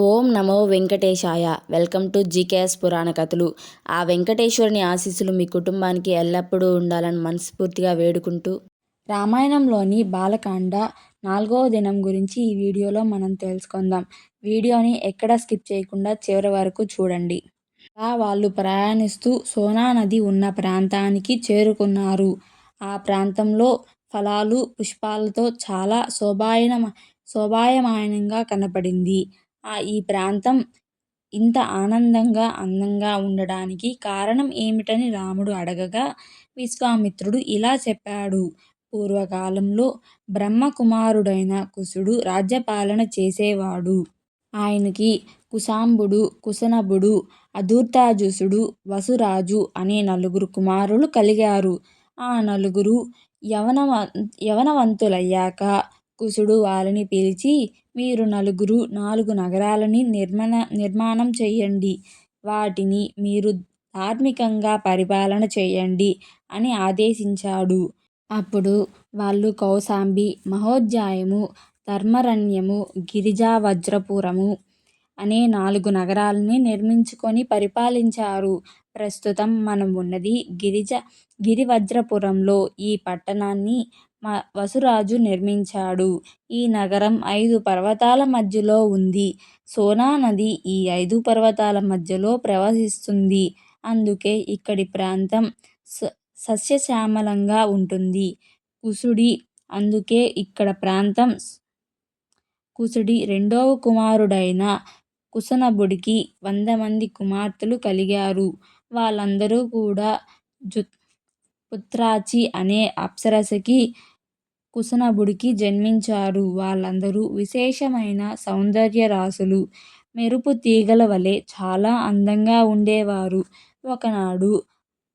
Om Namo Venkatesaya. Welcome to GKS పురాణ కథలు. ఆ వెంకటేశ్వరుని ఆశీస్సులు మీ కుటుంబానికి ఎల్లప్పుడూ ఉండాలని మనస్ఫూర్తిగా వేడుకుంటూ రామాయణంలోని బాలకాండ నాలుగవ దినం గురించి ఈ వీడియోలో మనం తెలుసుకుందాం. వీడియోని ఎక్కడ స్కిప్ చేయకుండా చివరి వరకు చూడండి. అలా వాళ్ళు ప్రయాణిస్తూ సోనా నది ఉన్న ప్రాంతానికి చేరుకున్నారు. ఆ ప్రాంతంలో ఫలాలు పుష్పాలతో చాలా శోభాయన శోభాయమానంగా కనపడింది. ఈ ప్రాంతం ఇంత ఆనందంగా అందంగా ఉండడానికి కారణం ఏమిటని రాముడు అడగగా విశ్వామిత్రుడు ఇలా చెప్పాడు. పూర్వకాలంలో బ్రహ్మకుమారుడైన కుశుడు రాజ్యపాలన చేసేవాడు. ఆయనకి కుశాంబుడు కుశనభుడు అధూర్తాజుసుడు వసురాజు అనే నలుగురు కుమారులు కలిగారు. ఆ నలుగురు యవనవ యవనవంతులయ్యాక కుశుడు వారిని పిలిచి మీరు నలుగురు నాలుగు నగరాలని నిర్మణ నిర్మాణం చేయండి వాటిని మీరు ధార్మికంగా పరిపాలన చేయండి అని ఆదేశించాడు. అప్పుడు వాళ్ళు కౌశాంబి మహోజ్జాయము ధర్మరణ్యము గిరిజా వజ్రపురము అనే నాలుగు నగరాలని నిర్మించుకొని పరిపాలించారు. ప్రస్తుతం మనం ఉన్నది గిరిజ గిరివజ్రపురంలో ఈ పట్టణాన్ని వసురాజు నిర్మించాడు. ఈ నగరం ఐదు పర్వతాల మధ్యలో ఉంది. సోనా నది ఈ ఐదు పర్వతాల మధ్యలో ప్రవహిస్తుంది. అందుకే ఇక్కడి ప్రాంతం స సస్యశ్యామలంగా ఉంటుంది. కుసుడి అందుకే ఇక్కడ ప్రాంతం కుసుడి రెండవ కుమారుడైన కుసనబుడికి వంద మంది కుమార్తెలు కలిగారు. వాళ్ళందరూ కూడా జు పుత్రాచి అనే అప్సరసకి కుసునబుడికి జన్మించారు వాళ్ళందరూ విశేషమైన సౌందర్యరాశులు మెరుపు తీగల వలె చాలా అందంగా ఉండేవారు. ఒకనాడు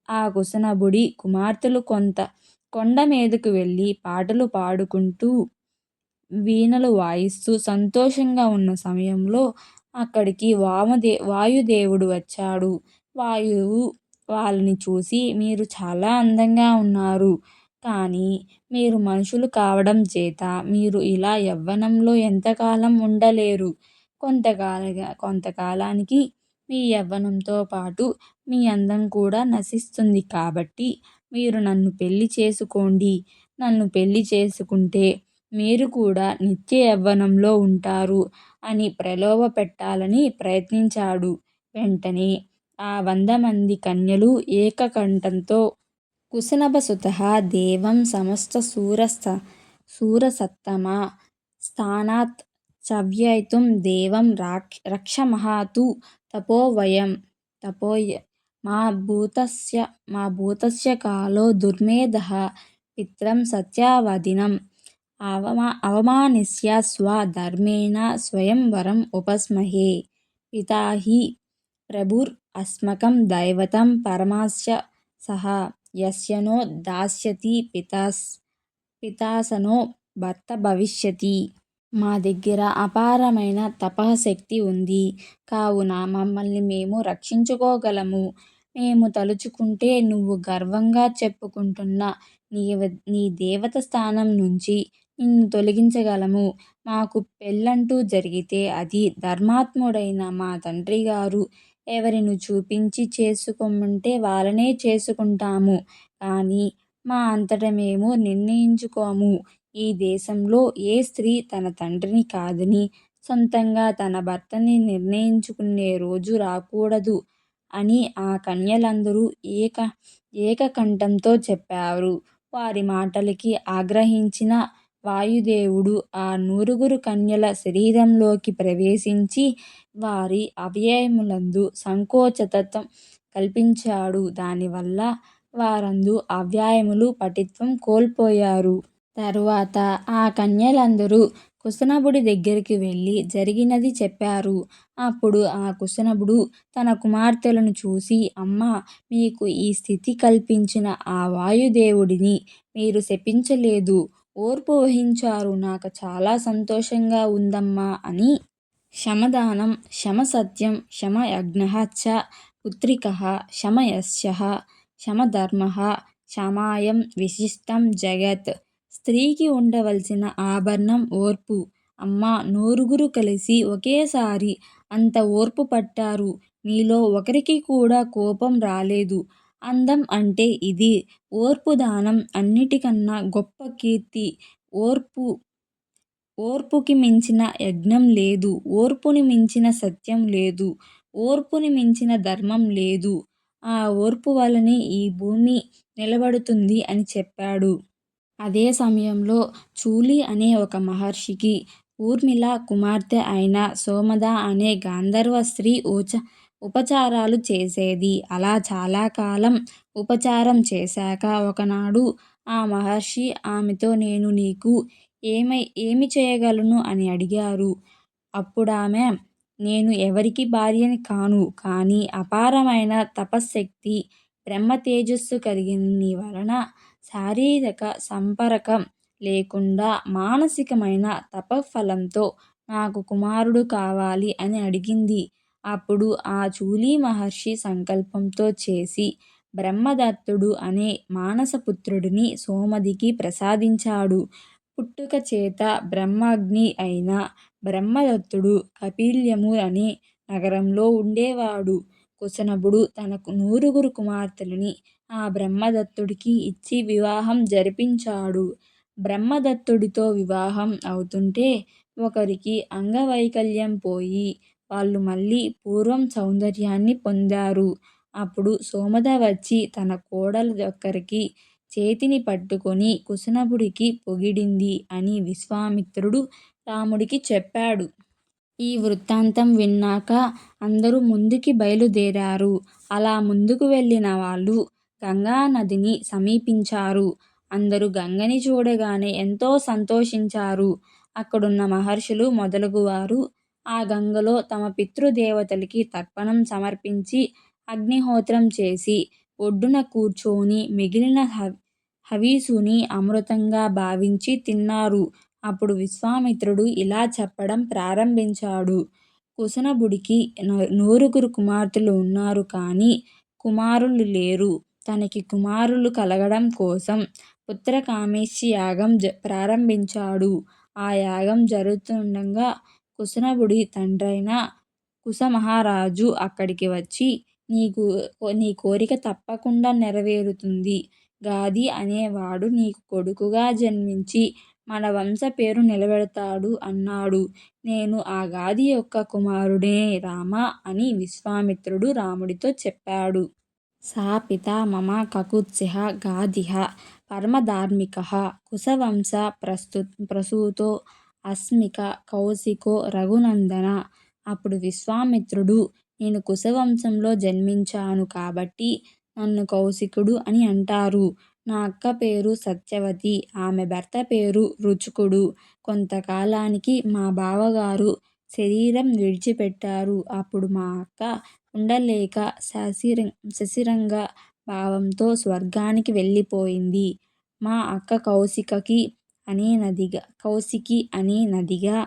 ఆ కుసునబుడి కుమార్తెలు కొంత కొండ మీదకు వెళ్ళి పాటలు పాడుకుంటూ వీణలు వాయిస్తూ సంతోషంగా ఉన్న సమయంలో అక్కడికి వామదే వాయుదేవుడు వచ్చాడు. వాయువు వాళ్ళని చూసి మీరు చాలా అందంగా ఉన్నారు. కానీ మీరు మనుషులు కావడం చేత మీరు ఇలా యవ్వనంలో ఎంతకాలం ఉండలేరు. కొంతకాల కొంతకాలానికి మీ యవ్వనంతో పాటు మీ అందం కూడా నశిస్తుంది కాబట్టి మీరు నన్ను పెళ్ళి చేసుకోండి. నన్ను పెళ్ళి చేసుకుంటే మీరు కూడా నిత్య యవ్వనంలో ఉంటారు అని ప్రలోభ పెట్టాలని ప్రయత్నించాడు. వెంటనే ఆ వంద మంది కన్యలు ఏకకంఠంతో కుశనభసుత దేవం సమస్త సూరస్త సూరసత్తమ స్థానాత్ చవ్యయితుం దేవం రాక్ష రక్షమహాతు తపోవయం తపోయ మా భూతస్య మా భూతస్య కాలో దుర్మేధ పిత్రం సత్యవదినం అవమా అవమానిస్య స్వధర్మేణ స్వయంవరం ఉపస్మహే పితా హి ప్రభుర్ అస్మకం దైవతం పరమాస్య సహా యస్య నో దాస్యతి పితాస్ పితాసనో భర్త భవిష్యతి. మా దగ్గర అపారమైన తపశక్తి ఉంది. కావున మమ్మల్ని మేము రక్షించుకోగలము. మేము తలుచుకుంటే నువ్వు గర్వంగా చెప్పుకుంటున్న నీ నీ దేవత స్థానం నుంచి నిన్ను తొలగించగలము. మాకు పెళ్ళంటూ జరిగితే అది ధర్మాత్ముడైన మా తండ్రి గారు ఎవరిని చూపించి చేసుకోమంటే వాళ్ళనే చేసుకుంటాము. కానీ మా అంతట మేము నిర్ణయించుకోము. ఈ దేశంలో ఏ స్త్రీ తన తండ్రిని కాదని సొంతంగా తన భర్తని నిర్ణయించుకునే రోజు రాకూడదు అని ఆ కన్యలందరూ ఏక ఏకకంఠంతో చెప్పారు. వారి మాటలకి ఆగ్రహించిన వాయుదేవుడు ఆ నూరుగురు కన్యల శరీరంలోకి ప్రవేశించి వారి అవయవములందు సంకోచతత్వం కల్పించాడు. దానివల్ల వారందు అవయవములు పటిత్వం కోల్పోయారు. తరువాత ఆ కన్యలందరూ కుశనభుడి దగ్గరికి వెళ్ళి జరిగినది చెప్పారు. అప్పుడు ఆ కుశనభుడు తన కుమార్తెలను చూసి అమ్మ మీకు ఈ స్థితి కల్పించిన ఆ వాయుదేవుడిని మీరు శపించలేదు. ఓర్పు వహించారు నాకు చాలా సంతోషంగా ఉందమ్మా అని శమదానం శమసత్యం శమయజ్ఞః చ పుత్రిక శమయశః శమధర్మః శమాయం విశిష్టం జగత్ స్త్రీకి ఉండవలసిన ఆభరణం ఓర్పు అమ్మా నూరుగురు కలిసి ఒకేసారి అంత ఓర్పు పట్టారు. మీలో ఒకరికి కూడా కోపం రాలేదు. అందం అంటే ఇదీ! ఓర్పుదానం అన్నిటికన్నా గొప్ప కీర్తి. ఓర్పు ఓర్పుకి మించిన యజ్ఞం లేదు. ఓర్పుని మించిన సత్యం లేదు. ఓర్పుని మించిన ధర్మం లేదు. ఆ ఓర్పు వలనే ఈ భూమి నిలబడుతుంది అని చెప్పాడు. అదే సమయంలో చూలి అనే ఒక మహర్షికి ఊర్మిళ కుమార్తె అయిన సోమద అనే గాంధర్వ స్త్రీ ఉపచారాలు చేసేది. అలా చాలా కాలం ఉపచారం చేశాక ఒకనాడు ఆ మహర్షి ఆమెతో నేను నీకు ఏమై ఏమి చేయగలను అని అడిగారు. అప్పుడామె నేను ఎవరికి భార్యని కాను. కానీ అపారమైన తపశ్శక్తి, బ్రహ్మతేజస్సు కలిగిన నీ వలన శారీరక సంపర్కం లేకుండా మానసికమైన తపఫలంతో నాకు కుమారుడు కావాలి అని అడిగింది. అప్పుడు ఆ చూలి మహర్షి సంకల్పంతో చేసి బ్రహ్మదత్తుడు అనే మానసపుత్రుడిని సోమదికి ప్రసాదించాడు. పుట్టుక చేత బ్రహ్మాగ్ని అయిన బ్రహ్మదత్తుడు కపిల్యము అనే నగరంలో ఉండేవాడు. కుశనభుడు తనకు నూరుగురు కుమార్తెలని ఆ బ్రహ్మదత్తుడికి ఇచ్చి వివాహం జరిపించాడు. బ్రహ్మదత్తుడితో వివాహం అవుతుంటే ఒకరికి అంగవైకల్యం పోయి వాళ్ళు మళ్ళీ పూర్వం సౌందర్యాన్ని పొందారు. అప్పుడు సోమద వచ్చి తన కోడలు దగ్గరికి చేతిని పట్టుకొని కుశనభుడికి పొగిడింది అని విశ్వామిత్రుడు రాముడికి చెప్పాడు. ఈ వృత్తాంతం విన్నాక అందరూ ముందుకి బయలుదేరారు. అలా ముందుకు వెళ్ళిన వాళ్ళు గంగానదిని సమీపించారు. అందరూ గంగని చూడగానే ఎంతో సంతోషించారు. అక్కడున్న మహర్షులు మొదలగువారు ఆ గంగలో తమ పితృదేవతలకి తర్పణం సమర్పించి అగ్నిహోత్రం చేసి ఒడ్డున కూర్చొని మిగిలిన హవీసుని అమృతంగా భావించి తిన్నారు. అప్పుడు విశ్వామిత్రుడు ఇలా చెప్పడం ప్రారంభించాడు. కుశనభుడికి నూరుగురు కుమార్తెలు ఉన్నారు కానీ కుమారులు లేరు. తనకి కుమారులు కలగడం కోసం పుత్రకామేష్టి యాగం ప్రారంభించాడు. ఆ యాగం జరుగుతుండగా కుశనబుడి తండ్రైన కుశమహారాజు అక్కడికి వచ్చి నీకు నీ కోరిక తప్పకుండా నెరవేరుతుంది. గాది అనేవాడు నీకు కొడుకుగా జన్మించి మన వంశ పేరు నిలబెడతాడు అన్నాడు. నేను ఆ గాది యొక్క కుమారుడే రామ అని విశ్వామిత్రుడు రాముడితో చెప్పాడు. సా పితా మమ కకుత్సిః గాధిః పరమధార్మికః కుశవంశ ప్రసూతో అస్మిక కౌశికో రఘునందన. అప్పుడు విశ్వామిత్రుడు నేను కుశవంశంలో జన్మించాను కాబట్టి నన్ను కౌశికుడు అని అంటారు. నా అక్క పేరు సత్యవతి. ఆమె భర్త పేరు రుచుకుడు కొంతకాలానికి మా బావగారు శరీరం విడిచిపెట్టారు. అప్పుడు మా అక్క ఉండలేక సశరీర భావంతో స్వర్గానికి వెళ్ళిపోయింది. మా అక్క కౌశికకి అనే నదిగా కౌశికి అనే నదిగా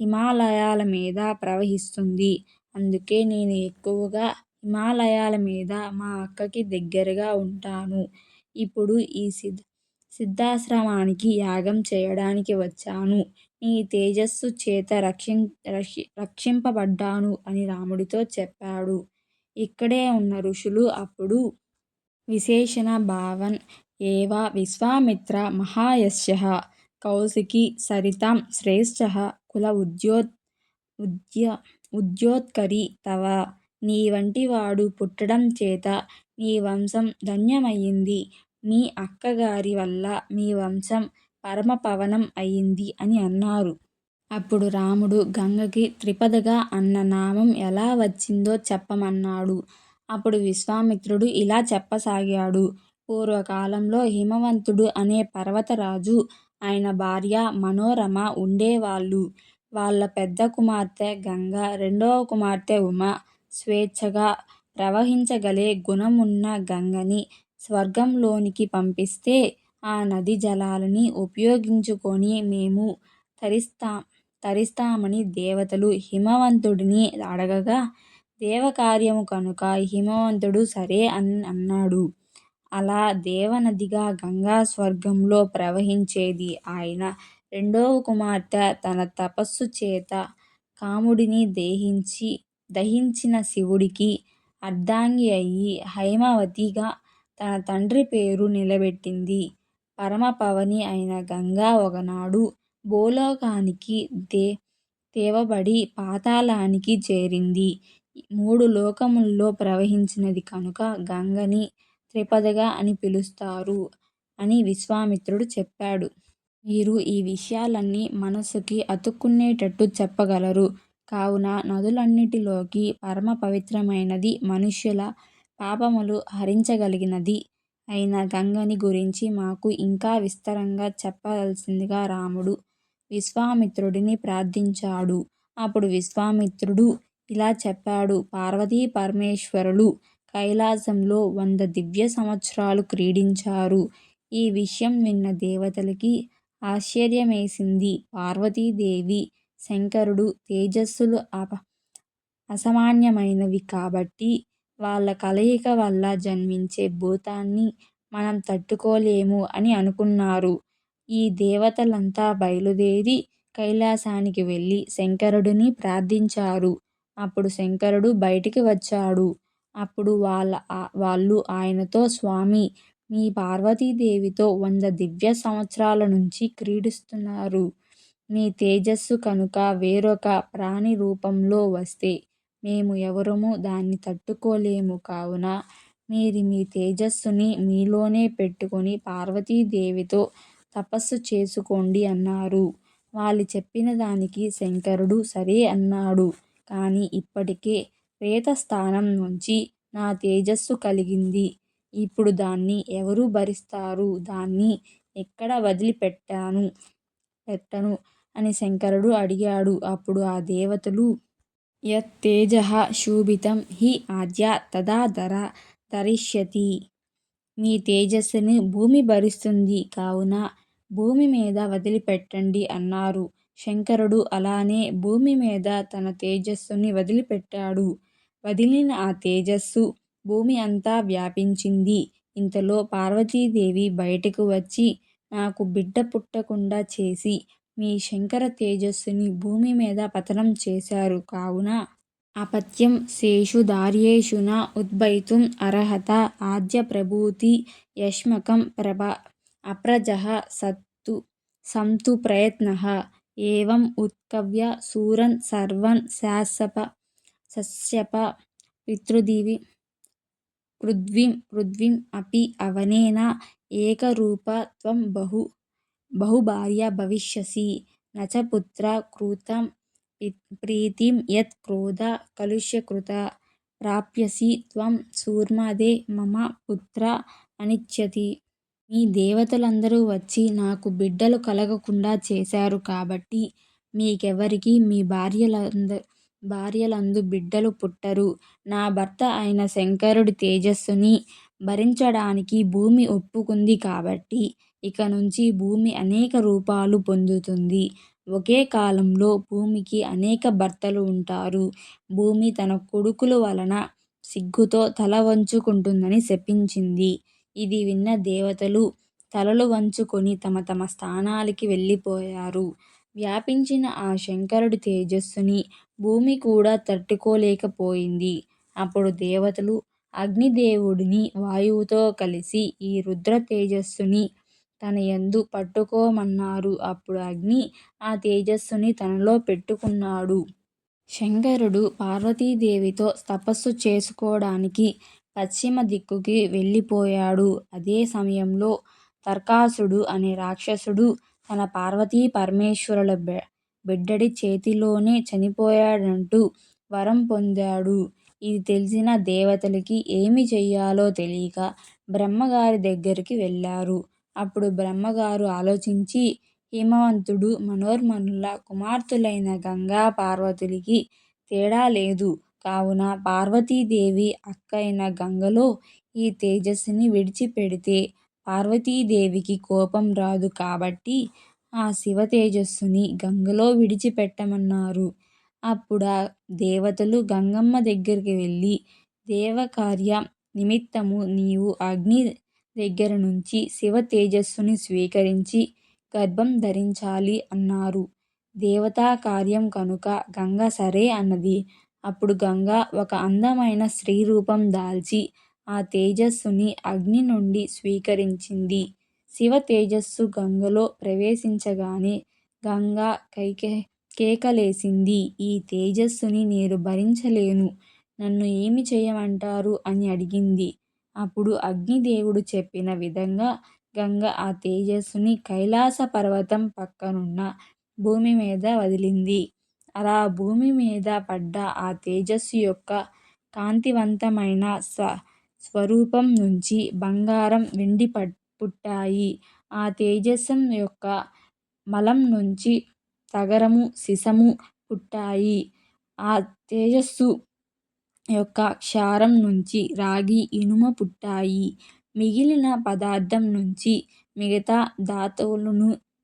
హిమాలయాల మీద ప్రవహిస్తుంది. అందుకే నేను ఎక్కువగా హిమాలయాల మీద మా అక్కకి దగ్గరగా ఉంటాను. ఇప్పుడు ఈ సిద్దాశ్రమానికి యాగం చేయడానికి వచ్చాను. నీ తేజస్సు చేత రక్షింపబడ్డాను అని రాముడితో చెప్పాడు. ఇక్కడే ఉన్న ఋషులు అప్పుడు విశేషణ భావన్ ఏవా విశ్వామిత్ర మహాయశః కౌశికి సరితాం శ్రేష్ఠః కుల ఉద్యో ఉద్య ఉద్యోత్కరి తవ. నీ వంటివాడు పుట్టడం చేత నీ వంశం ధన్యమయ్యింది మీ అక్కగారి వల్ల మీ వంశం పరమపావనం అయింది అని అన్నారు. అప్పుడు రాముడు గంగకి త్రిపదగా అన్న నామం ఎలా వచ్చిందో చెప్పమన్నాడు. అప్పుడు విశ్వామిత్రుడు ఇలా చెప్పసాగాడు. పూర్వకాలంలో హిమవంతుడు అనే పర్వతరాజు ఆయన భార్య మనోరమ ఉండేవాళ్ళు. వాళ్ళ పెద్ద కుమార్తె గంగ, రెండవ కుమార్తె ఉమ. స్వేచ్ఛగా ప్రవహించగలే గుణమున్న గంగని స్వర్గంలోనికి పంపిస్తే ఆ నదీ జలాలని ఉపయోగించుకొని మేము తరిస్తామని దేవతలు హిమవంతుడిని అడగగా దేవకార్యము కనుక హిమవంతుడు సరే అన్నాడు. అలా దేవనదిగా గంగా స్వర్గంలో ప్రవహించేది. ఆయన రెండవ కుమార్తె తన తపస్సు చేత కాముడిని దేహించి దహించిన శివుడికి అర్ధాంగి అయ్యి హైమవతిగా తన తండ్రి పేరు నిలబెట్టింది. పరమపవని అయిన గంగా ఒకనాడు భూలోకానికి తేవబడి పాతాళానికి చేరింది. మూడు లోకముల్లో ప్రవహించినది కనుక గంగని త్రిపదగా అని పిలుస్తారు అని విశ్వామిత్రుడు చెప్పాడు. మీరు ఈ విషయాలన్నీ మనసుకి అతుక్కునేటట్టు చెప్పగలరు. కావున నదులన్నిటిలోకి పరమ పవిత్రమైనది మనుష్యుల పాపములు హరించగలిగినది అయిన గంగని గురించి మాకు ఇంకా విస్తారంగా చెప్పవలసిందిగా రాముడు విశ్వామిత్రుడిని ప్రార్థించాడు అప్పుడు విశ్వామిత్రుడు ఇలా చెప్పాడు పార్వతీ పరమేశ్వరులు కైలాసంలో వంద దివ్య సంవత్సరాలు క్రీడించారు. ఈ విషయం విన్న దేవతలకి ఆశ్చర్యమేసింది. పార్వతీదేవి, శంకరుడు తేజస్సులు అసామాన్యమైనవి కాబట్టి వాళ్ళ కలయిక వల్ల జన్మించే భూతాన్ని మనం తట్టుకోలేము అని అనుకున్నారు. ఈ దేవతలంతా బయలుదేరి కైలాసానికి వెళ్ళి శంకరుడిని ప్రార్థించారు అప్పుడు శంకరుడు బయటికి వచ్చాడు. అప్పుడు వాళ్ళ వాళ్ళు ఆయనతో స్వామీ! మీ పార్వతీదేవితో వంద దివ్య సంవత్సరాల నుంచి క్రీడిస్తున్నారు. మీ తేజస్సు కనుక వేరొక ప్రాణి రూపంలో వస్తే మేము ఎవరమూ దాన్ని తట్టుకోలేము కావున మీరు మీ తేజస్సుని మీలోనే పెట్టుకొని పార్వతీదేవితో తపస్సు చేసుకోండి అన్నారు. వాళ్ళు చెప్పిన దానికి శంకరుడు సరే అన్నాడు. కానీ ఇప్పటికే ప్రేత స్థానం నుంచి నా తేజస్సు కలిగింది. ఇప్పుడు దాన్ని ఎవరు భరిస్తారు? దాన్ని ఎక్కడ వదిలిపెట్టాను పెట్టను అని శంకరుడు అడిగాడు. అప్పుడు ఆ దేవతలు యత్తేజః శోభితం హి ఆద్య తదాధర ధరిష్యతి. మీ తేజస్సుని భూమి భరిస్తుంది కావున భూమి మీద వదిలిపెట్టండి అన్నారు. శంకరుడు అలానే భూమి మీద తన తేజస్సుని వదిలిపెట్టాడు. వదిలిన ఆ తేజస్సు భూమి అంతా వ్యాపించింది. ఇంతలో పార్వతీదేవి బయటకు వచ్చి నాకు బిడ్డ పుట్టకుండా చేసి మీ శంకర తేజస్సుని భూమి మీద పతనం చేశారు కావున అపత్యం శేషు దార్యేషున ఉద్భవితుం అర్హత ఆద్య ప్రభూతి అప్రజహ అప్రజః సంతు ప్రయత్న ఏవం ఉత్కవ్య సూరన్ సర్వన్ శాశప సస్యప్రితృదేవి పృథ్వీం పృథ్వీం అపి అవనేన ఏకరూపా త్వం బహుభార్య భవిష్యసి నచ పుత్ర కృతం ప్రీతిం యత్ క్రోధ కలుష్యకృత ప్రాప్యసి త్వం సూర్మాదే మమ పుత్ర అనిచ్యతి. మీ దేవతలందరూ వచ్చి నాకు బిడ్డలు కలగకుండా చేశారు కాబట్టి మీకెవరికి మీ భార్యలందు బిడ్డలు పుట్టరు. నా భర్త అయిన శంకరుడి తేజస్సుని భరించడానికి భూమి ఒప్పుకుంది కాబట్టి ఇక నుంచి భూమి అనేక రూపాలు పొందుతుంది. ఒకే కాలంలో భూమికి అనేక భర్తలు ఉంటారు. భూమి తన కొడుకుల వలన సిగ్గుతో తల వంచుకుంటుందని శపించింది. ఇది విన్న దేవతలు తలలు వంచుకొని తమ తమ స్థానాలకి వెళ్ళిపోయారు. వ్యాపించిన ఆ శంకరుడి తేజస్సుని భూమి కూడా తట్టుకోలేకపోయింది. అప్పుడు దేవతలు అగ్నిదేవుడిని వాయువుతో కలిసి ఈ రుద్ర తేజస్సుని తన ఎందు పట్టుకోమన్నారు. అప్పుడు అగ్ని ఆ తేజస్సుని తనలో పెట్టుకున్నాడు. శంకరుడు పార్వతీదేవితో తపస్సు చేసుకోవడానికి పశ్చిమ దిక్కుకి వెళ్ళిపోయాడు. అదే సమయంలో తర్కాసుడు అనే రాక్షసుడు తన పార్వతీ పరమేశ్వరుల బిడ్డడి చేతిలోనే చనిపోయాడంటూ వరం పొందాడు. ఇది తెలిసిన దేవతలకి ఏమి చెయ్యాలో తెలీక బ్రహ్మగారి దగ్గరికి వెళ్ళారు. అప్పుడు బ్రహ్మగారు ఆలోచించి హిమవంతుడు మనోన్మణుల కుమార్తెలైన గంగా పార్వతులకి తేడా లేదు. కావున పార్వతీదేవి అక్క అయిన గంగలో ఈ తేజస్సుని విడిచిపెడితే పార్వతీదేవికి కోపం రాదు కాబట్టి ఆ శివ తేజస్సుని గంగలో విడిచిపెట్టమన్నారు. అప్పుడా దేవతలు గంగమ్మ దగ్గరికి వెళ్ళి దేవకార్య నిమిత్తము నీవు అగ్ని దగ్గర నుంచి శివ తేజస్సుని స్వీకరించి గర్భం ధరించాలి అన్నారు. దేవతా కార్యం కనుక గంగ సరే అన్నది. అప్పుడు గంగ ఒక అందమైన స్త్రీ రూపం దాల్చి ఆ తేజస్సుని అగ్ని నుండి స్వీకరించింది. శివ తేజస్సు గంగలో ప్రవేశించగానే గంగ కేకలేసింది. ఈ తేజస్సుని నేను భరించలేను. నన్ను ఏమి చేయమంటారు అని అడిగింది. అప్పుడు అగ్నిదేవుడు చెప్పిన విధంగా గంగ ఆ తేజస్సుని కైలాస పర్వతం పక్కనున్న భూమిమీద వదిలింది. అలా భూమి మీద పడ్డ ఆ తేజస్సు యొక్క కాంతివంతమైన స స్వరూపం నుంచి బంగారం, వెండి పుట్టాయి. ఆ తేజస్సం యొక్క మలం నుంచి తగరము, సీసము పుట్టాయి. ఆ తేజస్సు యొక్క క్షారం నుంచి రాగి, ఇనుము పుట్టాయి. మిగిలిన పదార్థం నుంచి మిగతా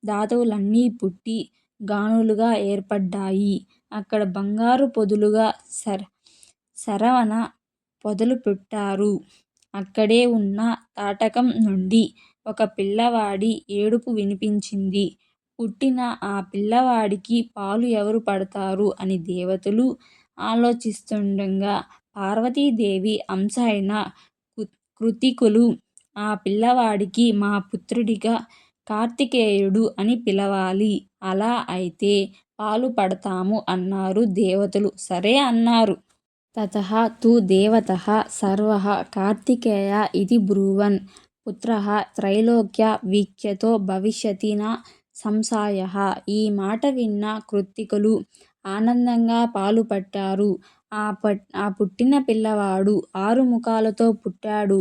ధాతువులన్నీ పుట్టి గానులుగా ఏర్పడ్డాయి. అక్కడ బంగారు పొదులుగా సర సరవణ పొదలు పెట్టారు అక్కడే ఉన్న తాటకం నుండి ఒక పిల్లవాడి ఏడుపు వినిపించింది. పుట్టిన ఆ పిల్లవాడికి పాలు ఎవరు పడతారు అని దేవతలు ఆలోచిస్తుండగా పార్వతీదేవి అంశ అయిన కృత్తికులు ఆ పిల్లవాడికి మా పుత్రుడిగా కార్తికేయుడు అని పిలవాలి. అలా అయితే పాలు పడతాము అన్నారు దేవతలు సరే అన్నారు. తతః తు దేవతః సర్వః కార్తికేయ ఇది బ్రువన్. పుత్రః త్రైలోక్య వీక్షతో భవిష్యతి న సంశయః ఈ మాట విన్న కృత్తికులు ఆనందంగా పాలుపట్టారు ఆ పట్ ఆ పుట్టిన పిల్లవాడు ఆరు ముఖాలతో పుట్టాడు.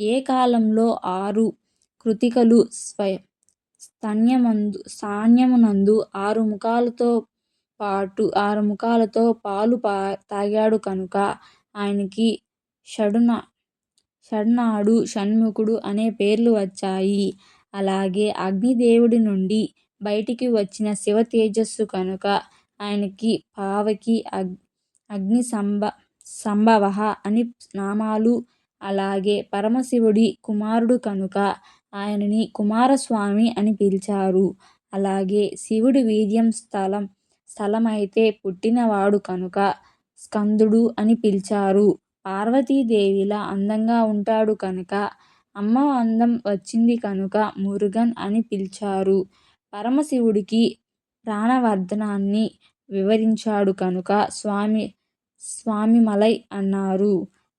ఏ కాలంలో ఆరు కృతికలు స్వై స్తన్యమందు స్తన్యమునందు ఆరు ముఖాలతో పాటు ఆరు ముఖాలతో పాలు పా తాగాడు కనుక ఆయనకి షడాననుడు, షణ్ముఖుడు అనే పేర్లు వచ్చాయి. అలాగే అగ్నిదేవుడి నుండి బయటికి వచ్చిన శివ తేజస్సు కనుక ఆయనకి పావకి, అగ్ అగ్ని సంభ సంభవ అని నామాలు. అలాగే పరమశివుడి కుమారుడు కనుక ఆయనని కుమారస్వామి అని పిలిచారు. అలాగే శివుడి వీర్యం స్థలం స్థలమైతే పుట్టినవాడు కనుక స్కందుడు అని పిలిచారు. పార్వతీదేవిలా అందంగా ఉంటాడు కనుక అమ్మ అందం వచ్చింది కనుక మురుగన్ అని పిలిచారు. పరమశివుడికి ప్రాణవర్ధనాన్ని వివరించాడు కనుక స్వామి స్వామిమలై అన్నారు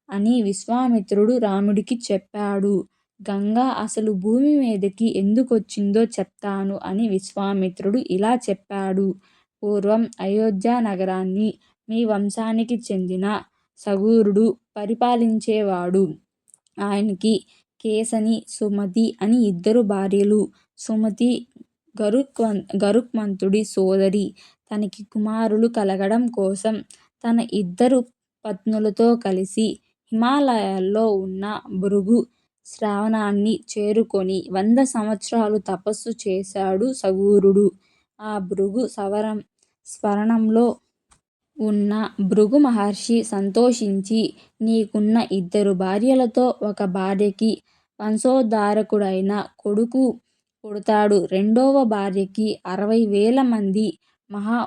అని విశ్వామిత్రుడు రాముడికి చెప్పాడు. గంగ అసలు భూమి మీదకి ఎందుకొచ్చిందో చెప్తాను అని విశ్వామిత్రుడు ఇలా చెప్పాడు. పూర్వం అయోధ్యా నగరాన్ని మీ వంశానికి చెందిన సగూరుడు పరిపాలించేవాడు. ఆయనకి కేసని సుమతి అని ఇద్దరు భార్యలు. సుమతి గరుక్వం గరుక్మంతుడి సోదరి. తనకి కుమారులు కలగడం కోసం తన ఇద్దరు పత్నులతో కలిసి హిమాలయాల్లో ఉన్న భృగు శ్రావణాన్ని చేరుకొని వంద సంవత్సరాలు తపస్సు చేశాడు సగూరుడు ఆ భృగు స్మరణంలో ఉన్న భృగు మహర్షి సంతోషించి నీకున్న ఇద్దరు భార్యలతో ఒక భార్యకి వంశోద్ధారకుడైన కొడుకు పుడతాడు. రెండవ భార్యకి అరవై వేల మంది మహా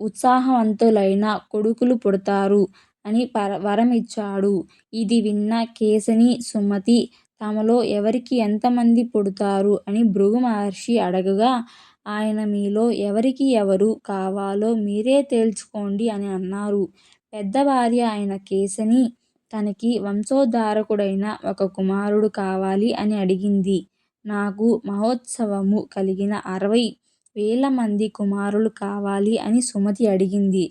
ఉత్సాహవంతులైన కొడుకులు పుడతారు అని వరమిచ్చాడు. ఇది విన్న కేసని సుమతి తమలో ఎవరికి ఎంతమంది పుడతారు అని భృగు మహర్షి అడగగా ఆయన మీలో ఎవరికి ఎవరు కావాలో మీరే తేల్చుకోండి అని అన్నారు. పెద్ద భార్య అయిన కేశిని తనకి వంశోద్ధారకుడైన ఒక కుమారుడు కావాలి అని అడిగింది. నాకు మహోత్సవము కలిగిన అరవై వేల మంది కుమారులు కావాలి అని సుమతి అడిగింది.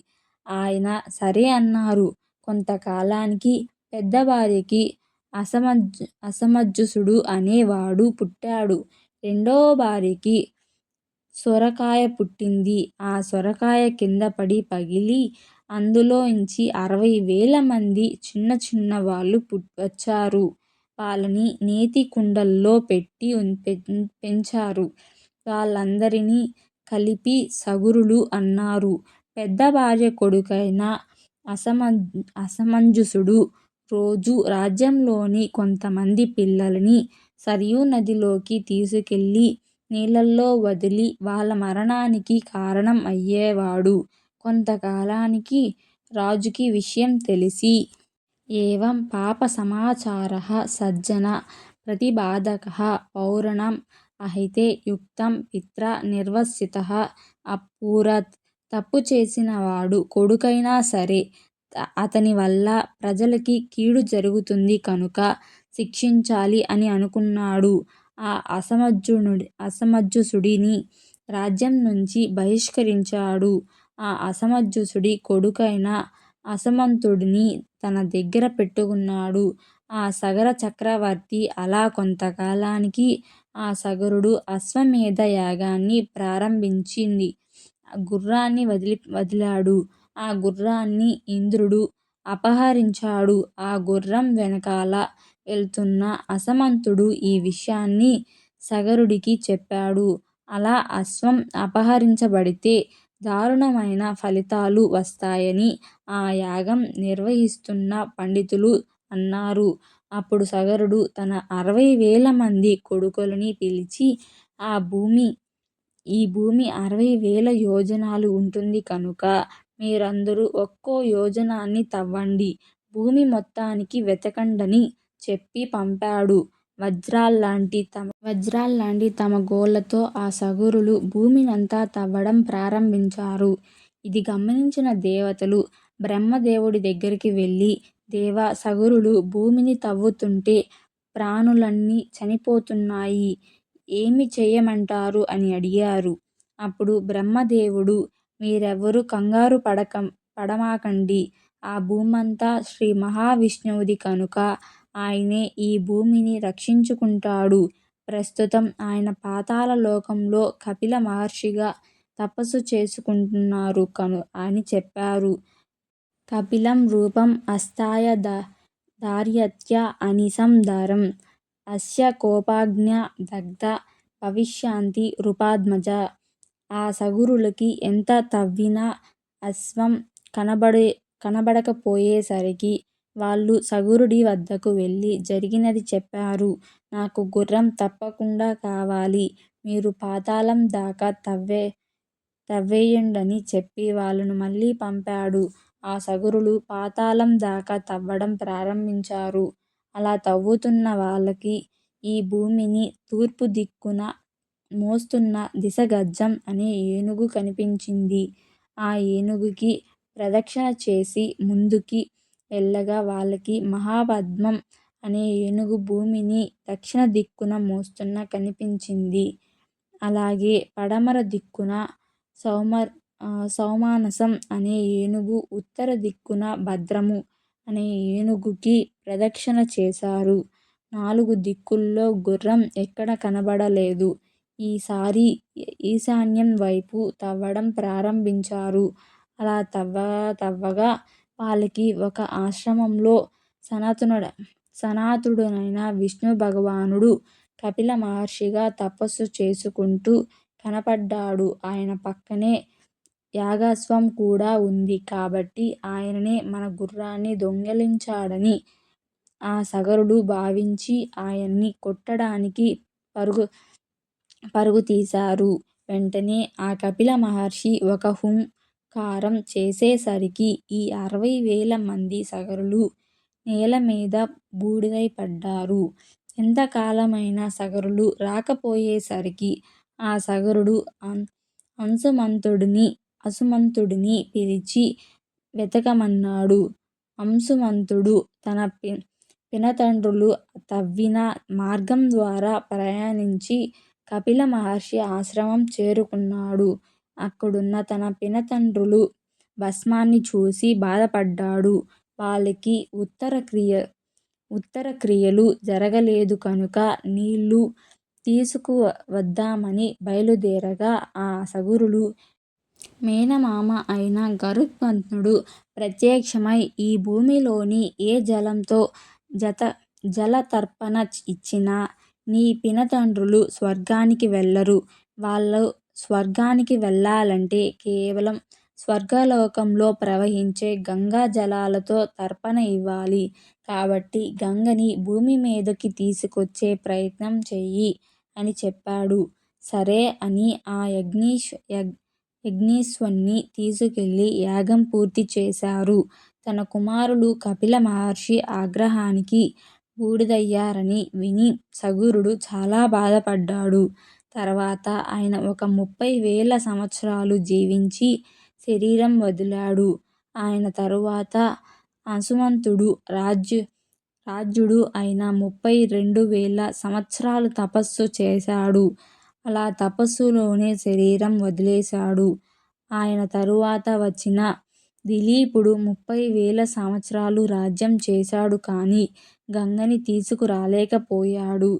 ఆయన సరే అన్నారు. కొంతకాలానికి పెద్ద భార్యకి అసమంజసుడు అనేవాడు పుట్టాడు. రెండవ భార్యకి సొరకాయ పుట్టింది. ఆ సొరకాయ కిందపడి పగిలి అందులోంచి అరవై వేల మంది చిన్న చిన్న వాళ్ళు వచ్చారు. వాళ్ళని నేతి కుండల్లో పెట్టి పెంచారు. వాళ్ళందరినీ కలిపి సగురులు అన్నారు. పెద్ద భార్య కొడుకైన అసమంజసుడు రోజు రాజ్యంలోని కొంతమంది పిల్లల్ని సరయూనదిలోకి తీసుకెళ్ళి నీళ్ళల్లో వదిలి వాళ్ళ మరణానికి కారణం అయ్యేవాడు. కొంతకాలానికి రాజుకి విషయం తెలిసి ఏవం పాపసమాచారః సజ్జన ప్రతిపాదకः పౌరాణం అహైతే యుక్తం పిత్రా నిర్వసిత అపురత్ తప్పు చేసినవాడు కొడుకైనా సరే అతని వల్ల ప్రజలకి కీడు జరుగుతుంది కనుక శిక్షించాలి అని అనుకున్నాడు. ఆ అసమంజసుడిని రాజ్యం నుంచి బహిష్కరించాడు. ఆ అసమంజసుడి కొడుకైన అసమంతుడిని తన దగ్గర పెట్టుకున్నాడు. ఆ సగర చక్రవర్తి అలా కొంతకాలానికి ఆ సగరుడు అశ్వమేధ యాగాన్ని ప్రారంభించింది గుర్రాన్ని వదిలి వదిలాడు. ఆ గుర్రాన్ని ఇంద్రుడు అపహరించాడు. ఆ గుర్రం వెనకాల వెళ్తున్న అసమంతుడు ఈ విషయాన్ని సగరుడికి చెప్పాడు. అలా అశ్వం అపహరించబడితే దారుణమైన ఫలితాలు వస్తాయని ఆ యాగం నిర్వహిస్తున్న పండితులు అన్నారు. అప్పుడు సగరుడు తన అరవై వేల మంది కొడుకులని పిలిచి ఆ భూమి ఈ భూమి అరవై వేల యోజనాలు ఉంటుంది కనుక మీరందరూ ఒక్కో యోజనాన్ని తవ్వండి. భూమి మొత్తానికి వెతకండని చెప్పి పంపాడు. వజ్రాల్లాంటి తమ వజ్రాల్లాంటి తమ గోళ్ళతో ఆ సగరులు భూమినంతా తవ్వడం ప్రారంభించారు. ఇది గమనించిన దేవతలు బ్రహ్మదేవుడి దగ్గరికి వెళ్ళి దేవా సగరులు భూమిని తవ్వుతుంటే ప్రాణులన్నీ చనిపోతున్నాయి. ఏమి చెయ్యమంటారు అని అడిగారు. అప్పుడు బ్రహ్మదేవుడు మీరెవ్వరూ కంగారు పడమాకండి. ఆ భూమంతా శ్రీ మహావిష్ణువుది కనుక ఆయనే ఈ భూమిని రక్షించుకుంటాడు. ప్రస్తుతం ఆయన పాతాళ లోకంలో కపిల మహర్షిగా తపస్సు చేసుకుంటున్నారు కను అని చెప్పారు. కపిలం రూపం అస్థాయ ద దార్యత్య అనిసం ధరం అస్య కోపాజ్ఞ దగ్ధ భవిష్యాంతి రూపాద్మజ ఆ సగురులకి ఎంత తవ్వినా అశ్వం కనబడే కనబడకపోయేసరికి వాళ్ళు సగరుడి వద్దకు వెళ్ళి జరిగినది చెప్పారు. నాకు గుర్రం తప్పకుండా కావాలి. మీరు పాతాళం దాకా తవ్వెయ్యండని చెప్పి వాళ్ళను మళ్ళీ పంపాడు. ఆ సగరులు పాతాళం దాకా తవ్వడం ప్రారంభించారు. అలా తవ్వుతున్న వాళ్ళకి ఈ భూమిని తూర్పు దిక్కున మోస్తున్న దిశగజం అనే ఏనుగు కనిపించింది. ఆ ఏనుగుకి ప్రదక్షిణ చేసి ముందుకి ఎల్లగా వాళ్ళకి మహాపద్మం అనే ఏనుగు భూమిని దక్షిణ దిక్కున మోస్తున్న కనిపించింది. అలాగే పడమర దిక్కున సౌమనసం అనే ఏనుగు ఉత్తర దిక్కున భద్రము అనే ఏనుగుకి ప్రదక్షిణ చేశారు. నాలుగు దిక్కుల్లో గుర్రం ఎక్కడ కనబడలేదు. ఈసారి ఈశాన్యం వైపు తవ్వడం ప్రారంభించారు. అలా తవ్వ తవ్వగా వాళ్ళకి ఒక ఆశ్రమంలో సనాతునుడ సనాతుడునైన విష్ణు భగవానుడు కపిల మహర్షిగా తపస్సు చేసుకుంటూ కనపడ్డాడు. ఆయన పక్కనే యాగస్వం కూడా ఉంది కాబట్టి ఆయనే మన గుర్రాన్ని దొంగిలించాడని ఆ సగరుడు భావించి ఆయన్ని కొట్టడానికి పరుగు పరుగుతీశారు. వెంటనే ఆ కపిల మహర్షి ఒక హుం కారం చేసేసరికి ఈ అరవై వేల మంది సగరులు నేల మీద బూడిదై బూడిదైపడ్డారు. ఎంతకాలమైనా సగరులు రాకపోయేసరికి ఆ సగరుడు అంశుమంతుడిని పిలిచి వెతకమన్నాడు. అంశుమంతుడు తన పినతండ్రులు తవ్విన మార్గం ద్వారా ప్రయాణించి కపిల మహర్షి ఆశ్రమం చేరుకున్నాడు. అక్కడున్న తన పినతండ్రులు భస్మాన్ని చూసి బాధపడ్డాడు. వాళ్ళకి ఉత్తర క్రియ ఉత్తరక్రియలు జరగలేదు కనుక నీళ్ళు తీసుకువద్దామని బయలుదేరగా ఆ సగురులు మేనమామ అయిన గరుత్మంతుడు ప్రత్యక్షమై ఈ భూమిలోని ఏ జలంతో జత జలతర్పణ ఇచ్చినా నీ పినతండ్రులు స్వర్గానికి వెళ్ళరు. వాళ్ళు స్వర్గానికి వెళ్ళాలంటే కేవలం స్వర్గలోకంలో ప్రవహించే గంగా జలాలతో తర్పణ ఇవ్వాలి. కాబట్టి గంగని భూమి మీదకి తీసుకొచ్చే ప్రయత్నం చెయ్యి అని చెప్పాడు. సరే అని ఆ యజ్ఞాశ్వాన్ని తీసుకెళ్ళి యాగం పూర్తి చేశారు. తన కుమారులు కపిల మహర్షి ఆగ్రహానికి బూడిదయ్యారని విని సగరుడు చాలా బాధపడ్డాడు. తర్వాత ఆయన ఒక ముప్పై వేల సంవత్సరాలు జీవించి శరీరం వదిలాడు. ఆయన తరువాత అంశుమంతుడు రాజ్యుడు ఆయన ముప్పై రెండు వేల సంవత్సరాలు తపస్సు చేశాడు. అలా తపస్సులోనే శరీరం వదిలేశాడు. ఆయన తరువాత వచ్చిన దిలీపుడు ముప్పై వేల సంవత్సరాలు రాజ్యం చేశాడు కానీ గంగని తీసుకురాలేకపోయాడు.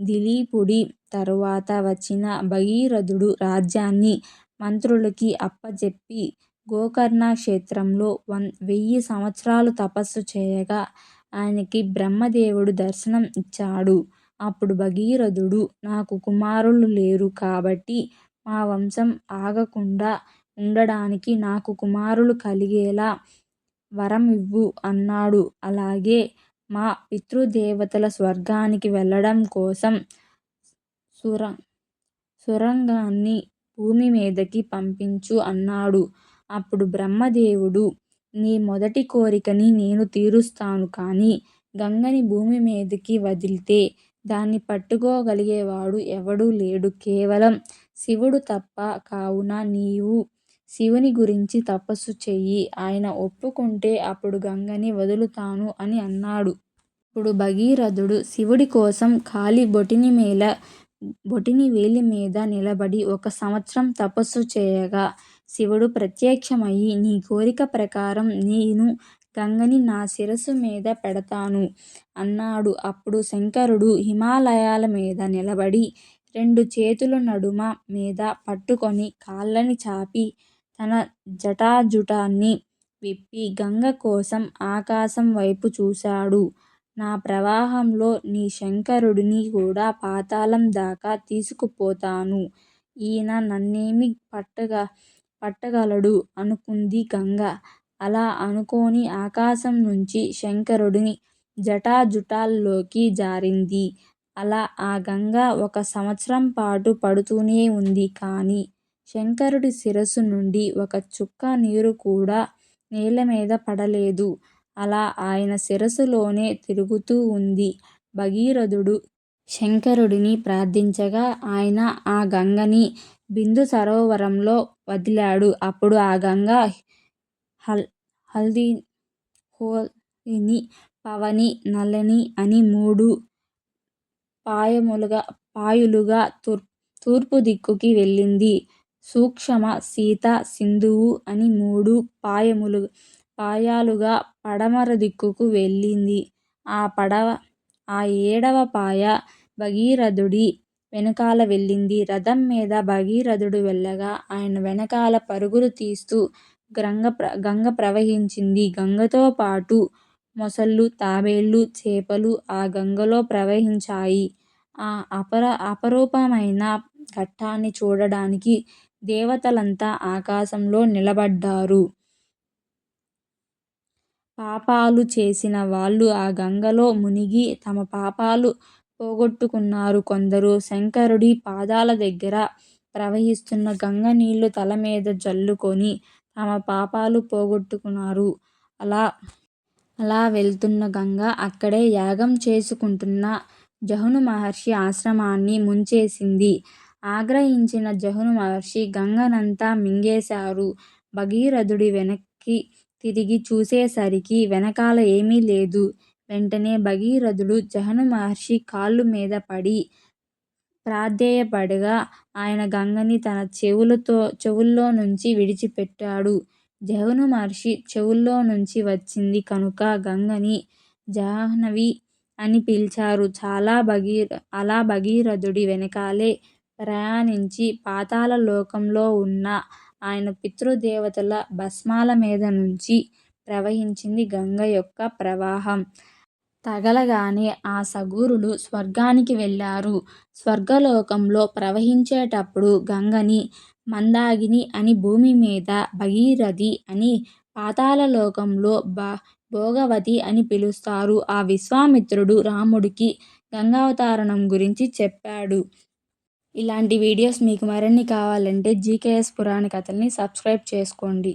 దిలీపుడి తరువాత వచ్చిన భగీరథుడు రాజ్యాన్ని మంత్రులకి అప్పజెప్పి గోకర్ణ క్షేత్రంలో వన్ వెయ్యి సంవత్సరాలు తపస్సు చేయగా ఆయనకి బ్రహ్మదేవుడు దర్శనం ఇచ్చాడు. అప్పుడు భగీరథుడు నాకు కుమారులు లేరు కాబట్టి మా వంశం ఆగకుండా ఉండడానికి నాకు కుమారులు కలిగేలా వరం ఇవ్వు అన్నాడు. అలాగే మా పితృదేవతల స్వర్గానికి వెళ్ళడం కోసం సుర సురంగాన్ని భూమి మీదకి పంపించు అన్నాడు. అప్పుడు బ్రహ్మదేవుడు నీ మొదటి కోరికని నేను తీరుస్తాను కానీ గంగని భూమి మీదకి వదిలితే దాన్ని పట్టుకోగలిగేవాడు ఎవడూ లేడు కేవలం శివుడు తప్ప కావున నీవు శివుని గురించి తపస్సు చెయ్యి. ఆయన ఒప్పుకుంటే అప్పుడు గంగని వదులుతాను అని అన్నాడు. ఇప్పుడు భగీరథుడు శివుడి కోసం కాలి బొటిని వేలి మీద నిలబడి ఒక సంవత్సరం తపస్సు చేయగా శివుడు ప్రత్యక్షమయ్యి నీ కోరిక ప్రకారం నేను గంగని నా శిరస్సు మీద పెడతాను అన్నాడు. అప్పుడు శంకరుడు హిమాలయాల మీద నిలబడి రెండు చేతుల నడుమ మీద పట్టుకొని కాళ్ళని చాపి తన జటాజుటాన్ని విప్పి గంగ కోసం ఆకాశం వైపు చూశాడు. నా ప్రవాహంలో నీ శంకరుడిని కూడా పాతాళం దాకా తీసుకుపోతాను. ఈయన నన్నేమి పట్టగలడు అనుకుంది గంగ. అలా అనుకొని ఆకాశం నుంచి శంకరుడి జటాజుటాల్లోకి జారింది. అలా ఆ గంగ ఒక సంవత్సరం పాటు పడుతూనే ఉంది కానీ శంకరుడి శిరస్సు నుండి ఒక చుక్క నీరు కూడా నేలమీద పడలేదు. అలా ఆయన శిరస్సులోనే తిరుగుతూ ఉంది. భగీరథుడు శంకరుడిని ప్రార్థించగా ఆయన ఆ గంగని బిందు సరోవరంలో వదిలాడు. అప్పుడు ఆ గంగ హల్దిని, పవని, నళిని అని మూడు పాయలుగా తూర్పు దిక్కుకి వెళ్ళింది. సూక్ష్మ సీత, సింధువు అని మూడు పాయలుగా పడమర దిక్కుకు వెళ్ళింది. ఆ పడవ ఆ ఏడవ పాయ భగీరథుడి వెనకాల వెళ్ళింది. రథం మీద భగీరథుడు వెళ్ళగా ఆయన వెనకాల పరుగులు తీస్తూ గంగ ప్రవహించింది. గంగతో పాటు మొసళ్ళు, తాబేళ్ళు, చేపలు ఆ గంగలో ప్రవహించాయి. ఆ అపరూపమైన ఘట్టాన్ని చూడడానికి దేవతలంతా ఆకాశంలో నిలబడ్డారు. పాపాలు చేసిన వాళ్ళు ఆ గంగలో మునిగి తమ పాపాలు పోగొట్టుకున్నారు. కొందరు శంకరుడి పాదాల దగ్గర ప్రవహిస్తున్న గంగనీళ్ళు తలమీద జల్లుకొని తమ పాపాలు పోగొట్టుకున్నారు. అలా అలా వెళ్తున్న గంగ అక్కడే యాగం చేసుకుంటున్న జహును మహర్షి ఆశ్రమాన్ని ముంచేసింది. ఆగ్రహించిన జహును మహర్షి గంగనంతా మింగేశారు. భగీరథుడు వెనక్కి తిరిగి చూసేసరికి వెనకాల ఏమీ లేదు. వెంటనే భగీరథుడు జహను మహర్షి కాళ్ళ మీద పడి ప్రాధేయపడగా ఆయన గంగని తన చెవుల్లోంచి విడిచిపెట్టాడు. జహను మహర్షి చెవుల్లోంచి వచ్చింది కనుక గంగని జాహ్నవి అని పిలిచారు. అలా భగీరథుడి వెనకాలే ప్రయాణించి పాతాళ లోకంలో ఉన్న ఆయన పితృదేవతల భస్మాల మీద నుంచి ప్రవహించింది గంగ యొక్క ప్రవాహం. తగలగానే ఆ సగూరులు స్వర్గానికి వెళ్ళారు. స్వర్గలోకంలో ప్రవహించేటప్పుడు గంగని మందాగిని అని భూమి మీద, భగీరథి అని పాతాళలోకంలో, భోగవతి అని పిలుస్తారు. ఆ విశ్వామిత్రుడు రాముడికి గంగావతారణం గురించి చెప్పాడు. ఇలాంటి వీడియోస్ మీకు మరిన్ని కావాలంటే జీకేఎస్ పురాణ కథల్ని సబ్స్క్రైబ్ చేసుకోండి.